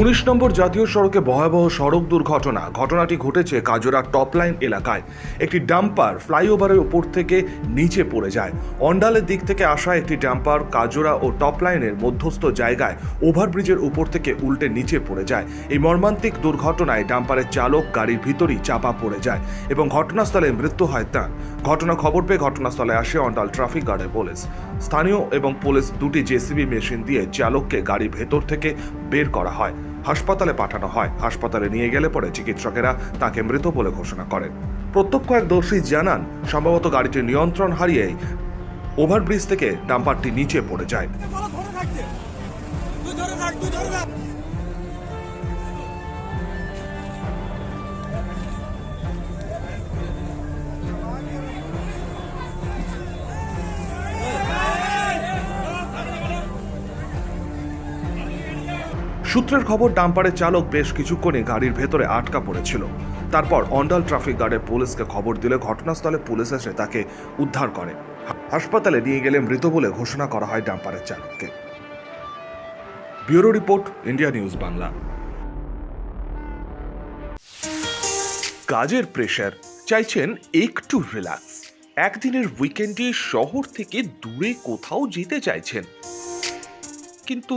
উনিশ নম্বর জাতীয় সড়কে ভয়াবহ সড়ক দুর্ঘটনা। ঘটনাটি ঘটেছে কাজোরা টপ লাইন এলাকায়। একটি ডাম্পার ফ্লাইওভারের উপর থেকে নিচে পড়ে যায়। অন্ডালের দিক থেকে আসা একটি ডাম্পার কাজোরা ও টপ লাইনের মধ্যস্থ জায়গায় ওভারব্রিজের উপর থেকে উল্টে নিচে পড়ে যায়। এই মর্মান্তিক দুর্ঘটনায় ডাম্পারের চালক গাড়ির ভিতরই চাপা পড়ে যায় এবং ঘটনাস্থলে মৃত্যু হয় তার। ঘটনা খবর পেয়ে ঘটনাস্থলে আসে অন্ডাল ট্রাফিক গার্ডের পুলিশ। স্থানীয় এবং পুলিশ দুটি জেসিবি মেশিন দিয়ে চালককে গাড়ির ভেতর থেকে বের করা হয়। হাসপাতালে পাঠানো হয়। হাসপাতালে নিয়ে গেলে পরে চিকিৎসকেরা তাকে মৃত বলে ঘোষণা করেন। প্রত্যক্ষ এক দোষী জানান, সম্ভবত গাড়িটির নিয়ন্ত্রণ হারিয়ে ওভারব্রিজ থেকে ডাম্পারটি নিচে পড়ে যায়। সূত্রের খবর, ডাম্পারের চালক বেশ কিছুক্ষণই গাড়ির ভেতরে আটকা পড়েছিল। তারপর অন্ডাল ট্রাফিক গার্ডের পুলিশকে খবর দিলে ঘটনাস্থলে পুলিশ এসে তাকে উদ্ধার করে। হাসপাতালে নিয়ে গেলে মৃত বলে ঘোষণা করা হয় ডাম্পারের চালককে। Bureau report, India news Bangla. কাজের প্রেশার, চাইছেন একটু রিল্যাক্স। একদিনের উইকেন্ডে শহর থেকে দূরে কোথাও যেতে চাইছেন। কিন্তু